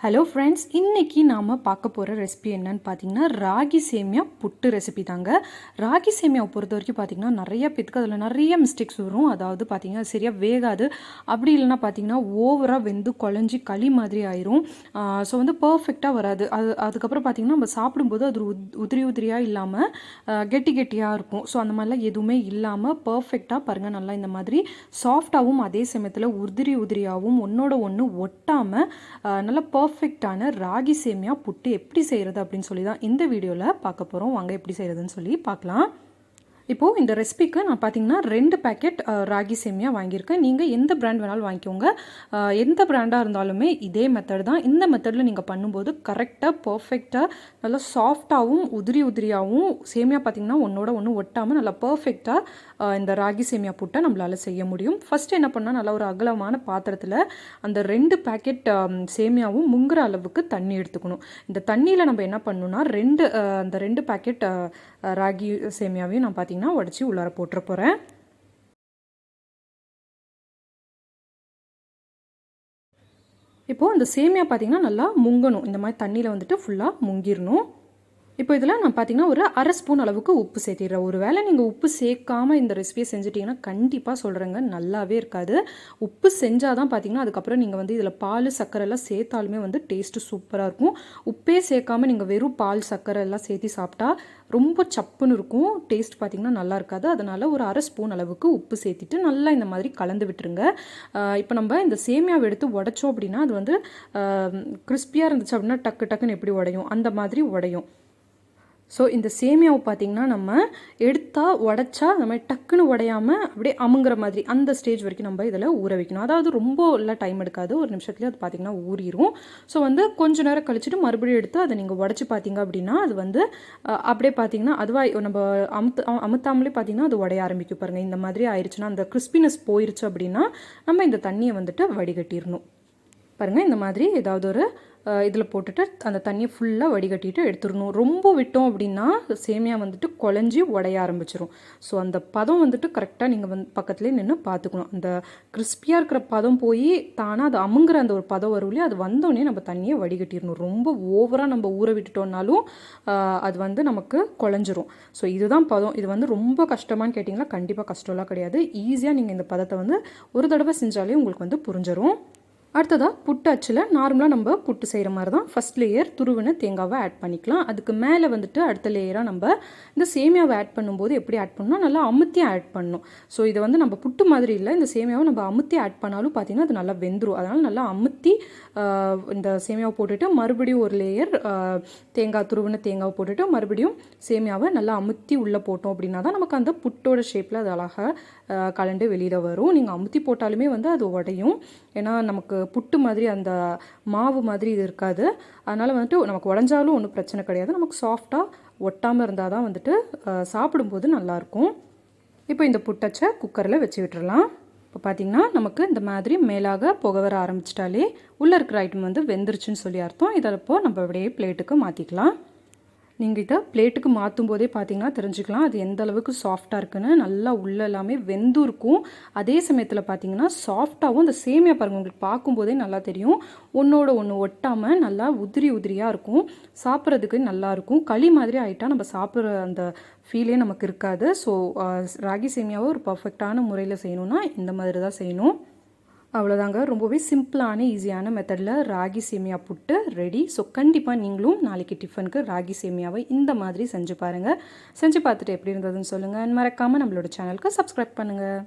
Hello friends இன்றைக்கி நாம் பார்க்க போகிற ரெசிபி என்னன்னு பார்த்தீங்கன்னா ராகி சேமியா புட்டு ரெசிபி தாங்க. ராகி சேமியாவை பொறுத்த வரைக்கும் பார்த்தீங்கன்னா நிறைய பேத்துக்கு அதில் நிறைய மிஸ்டேக்ஸ் வரும். அதாவது பார்த்தீங்கன்னா சரியாக வேகாது. அப்படி இல்லைன்னா பார்த்தீங்கன்னா ஓவராக வெந்து குழஞ்சி களி மாதிரி ஆயிரும். ஸோ வந்து பர்ஃபெக்டாக வராது. அது அதுக்கப்புறம் பார்த்திங்கன்னா நம்ம சாப்பிடும்போது அது உதிரி உதிரியாக இல்லாமல் கெட்டி கெட்டியாக இருக்கும். ஸோ அந்த மாதிரிலாம் எதுவுமே இல்லாமல் பர்ஃபெக்டாக பாருங்கள் நல்லா இந்த மாதிரி சாஃப்டாகவும் அதே சமயத்தில் உதிரி உதிரியாகவும் ஒன்றோட ஒன்று ஒட்டாமல் நல்லா பர்ஃபெக்டான ராகி சேமியா புட்டு எப்படி செய்கிறது அப்படின்னு சொல்லி தான் இந்த வீடியோவில் பார்க்க போகிறோம் வாங்க எப்படி செய்கிறதுன்னு சொல்லி பார்க்கலாம். இப்போது இந்த ரெசிபிக்கு நான் பார்த்தீங்கன்னா ரெண்டு பேக்கெட் ராகி சேமியா வாங்கியிருக்கேன். நீங்கள் எந்த பிராண்ட் வேணாலும் வாங்கிக்கோங்க. எந்த பிராண்டாக இருந்தாலுமே இதே மெத்தட் தான். இந்த மெத்தடில் நீங்கள் பண்ணும்போது கரெக்டாக பர்ஃபெக்டாக நல்லா சாஃப்டாகவும் உதிரி உதிரியாகவும் சேமியா பார்த்திங்கன்னா ஒன்றோட ஒன்று ஒட்டாமல் நல்லா பர்ஃபெக்டாக இந்த ராகி சேமியா புட்டை நம்மளால் செய்ய முடியும். ஃபஸ்ட்டு என்ன பண்ணால் நல்லா ஒரு அகலமான பாத்திரத்தில் அந்த ரெண்டு பேக்கெட் சேமியாவும் முங்குற அளவுக்கு தண்ணி எடுத்துக்கணும். இந்த தண்ணியில் நம்ம என்ன பண்ணணும்னா ரெண்டு அந்த ரெண்டு பேக்கெட் ராகி சேமியாவையும் நான் பார்த்தீங்கன்னா உடச்சி உள்ளார போட்டுற போகிறேன் இப்போது அந்த சேமியா பார்த்தீங்கன்னா நல்லா முங்கணும். இந்த மாதிரி தண்ணியில் வந்துட்டு ஃபுல்லாக முங்கிடணும் இப்போ இதில் நான் பார்த்தீங்கன்னா ஒரு அரை ஸ்பூன் அளவுக்கு உப்பு சேர்த்திடுறேன். ஒரு வேளை நீங்கள் உப்பு சேர்க்காம இந்த ரெசிபியை செஞ்சிட்டிங்கன்னா கண்டிப்பாக சொல்கிறேங்க நல்லாவே இருக்காது. உப்பு செஞ்சால் தான் பார்த்தீங்கன்னா அதுக்கப்புறம் நீங்கள் வந்து இதில் பால் சர்க்கரை எல்லாம் சேர்த்தாலுமே வந்து டேஸ்ட்டு சூப்பராக இருக்கும். உப்பே சேர்க்காம நீங்கள் வெறும் பால் சர்க்கரை எல்லாம் சேர்த்து சாப்பிட்டா ரொம்ப சப்புன்னு இருக்கும். டேஸ்ட் பார்த்தீங்கன்னா நல்லா இருக்காது. அதனால் ஒரு அரை ஸ்பூன் அளவுக்கு உப்பு சேர்த்திட்டு நல்லா இந்த மாதிரி கலந்து விட்டுருங்க. இப்போ நம்ம இந்த சேமியாவை எடுத்து உடைச்சோம் அப்படின்னா அது வந்து கிறிஸ்பியாக இருந்துச்சு அப்படின்னா டக்கு டக்குன்னு எப்படி உடையும்? அந்த மாதிரி உடையும். ஸோ இந்த சேமியாவை பார்த்தீங்கன்னா நம்ம எடுத்தால் உடைச்சா நம்ம டக்குன்னு உடையாமல் அப்படியே அமுங்குற மாதிரி அந்த ஸ்டேஜ் வரைக்கும் நம்ம இதில் ஊற வைக்கணும். அதாவது ரொம்ப எல்லாம் டைம் எடுக்காது. ஒரு நிமிஷத்துலேயே அது பார்த்தீங்கன்னா ஊறிடும் ஸோ வந்து கொஞ்ச நேரம் கழிச்சுட்டு மறுபடியும் எடுத்து அதை நீங்கள் உடச்சி பார்த்தீங்க அப்படின்னா அது வந்து அப்படியே பார்த்தீங்கன்னா அதுவாக நம்ம அமுத்து அமுத்தாமலே பார்த்தீங்கன்னா அது உடைய ஆரம்பிக்கும் பாருங்கள் இந்த மாதிரி ஆயிடுச்சுன்னா அந்த கிறிஸ்பினஸ் போயிருச்சு அப்படின்னா நம்ம இந்த தண்ணியை வந்துட்டு வடிகட்டிடணும் பாருங்கள் இந்த மாதிரி ஏதாவது ஒரு இதில் போட்டுட்டு அந்த தண்ணியை ஃபுல்லாக வடிகட்டிட்டு எடுத்துடணும். ரொம்ப விட்டோம் அப்படின்னா சேமியா வந்துட்டு குழஞ்சி உடைய ஆரம்பிச்சிரும். ஸோ அந்த பதம் வந்துட்டு கரெக்டாக நீங்கள் வந்து பக்கத்துலேயே நின்று பார்த்துக்கணும் அந்த கிறிஸ்பியாக இருக்கிற பதம் போய் தானாக அது அமுங்குற அந்த ஒரு பதம் வரும் இல்லையா? அது வந்தோடனே நம்ம தண்ணியை வடிகட்டிடணும். ரொம்ப ஓவராக நம்ம ஊற விட்டுட்டோம்னாலும் அது வந்து நமக்கு குழஞ்சிரும். ஸோ இதுதான் பதம். இது வந்து ரொம்ப கஷ்டமான்னு கேட்டிங்கன்னா கண்டிப்பாக கஷ்டம்லாம் கிடையாது. ஈஸியாக நீங்கள் இந்த பதத்தை வந்து ஒரு தடவை செஞ்சாலே உங்களுக்கு வந்து புரிஞ்சிடும் அடுத்ததாக புட்டு அச்சில் நார்மலாக நம்ம புட்டு செய்கிற மாதிரி தான் ஃபஸ்ட் லேயர் துருவின தேங்காவை ஆட் பண்ணிக்கலாம். அதுக்கு மேலே வந்துட்டு அடுத்த லேயராக நம்ம இந்த சேமியாவை ஆட் பண்ணும்போது எப்படி ஆட் பண்ணணும் நல்லா அமுத்தி ஆட் பண்ணணும். ஸோ இதை வந்து நம்ம புட்டு மாதிரி இல்லை இந்த சேமியாவை நம்ம அமுத்தி ஆட் பண்ணாலும் பார்த்தீங்கன்னா அது நல்லா வெந்துடும் அதனால் நல்லா அமுத்தி இந்த சேமியாவை போட்டுட்டு மறுபடியும் ஒரு லேயர் தேங்காய் துருவின தேங்காவை போட்டுட்டு மறுபடியும் சேமியாவை நல்லா அமுத்தி உள்ளே போட்டோம் அப்படின்னா தான் நமக்கு அந்த புட்டோட ஷேப்பில் அது அழகாக கலண்டு வெளியில் வரும். நீங்கள் அமுத்தி போட்டாலுமே வந்து அது உடையும். ஏன்னா நமக்கு புட்டு மாதிரி அந்த மாவு மாதிரி இது இருக்காது. அதனால் வந்துட்டு நமக்கு உடஞ்சாலும் ஒன்றும் பிரச்சனை கிடையாது. நமக்கு சாஃப்டாக ஒட்டாமல் இருந்தால் தான் வந்துட்டு சாப்பிடும்போது நல்லாயிருக்கும். இப்போ இந்த புட்டச்சை குக்கரில் வச்சு விட்டுறலாம். இப்போ பார்த்தீங்கன்னா நமக்கு இந்த மாதிரி மேலாக புகை வர ஆரம்பிச்சிட்டாலே உள்ளே இருக்கிற ஐட்டம் வந்து வெந்துருச்சுன்னு சொல்லி அர்த்தம். இதை இப்போ நம்ம அப்படியே பிளேட்டுக்கு மாற்றிக்கலாம் நீங்கள் இதை பிளேட்டுக்கு மாற்றும் போதே பார்த்தீங்கன்னா தெரிஞ்சுக்கலாம். அது எந்த அளவுக்கு சாஃப்டாக இருக்குன்னு. நல்லா உள்ள எல்லாமே வெந்தும் இருக்கும். அதே சமயத்தில் பார்த்தீங்கன்னா சாஃப்டாகவும் அந்த சேமியா பாருங்கள் உங்களுக்கு பார்க்கும்போதே நல்லா தெரியும். ஒன்றோட ஒன்று ஒட்டாமல் நல்லா உதிரி உதிரியாக இருக்கும். சாப்பிட்றதுக்கு நல்லாயிருக்கும் களி மாதிரி ஆகிட்டா நம்ம சாப்பிட்ற அந்த ஃபீலே நமக்கு இருக்காது. ஸோ ராகி சேமியாவை ஒரு பர்ஃபெக்டான முறையில் செய்யணும்னா இந்த மாதிரி தான் செய்யணும். அவ்வளோதாங்க. ரொம்பவே சிம்பிளான ஈஸியான மெத்தடில் ராகி சேமியா புட்டு ரெடி ஸோ கண்டிப்பாக நீங்களும் நாளைக்கு டிஃபனுக்கு ராகி சேமியாவை இந்த மாதிரி செஞ்சு பாருங்கள் செஞ்சு பார்த்துட்டு எப்படி இருந்ததுன்னு சொல்லுங்கள் மறக்காமல் நம்மளோட சேனலுக்கு சப்ஸ்கிரைப் பண்ணுங்கள்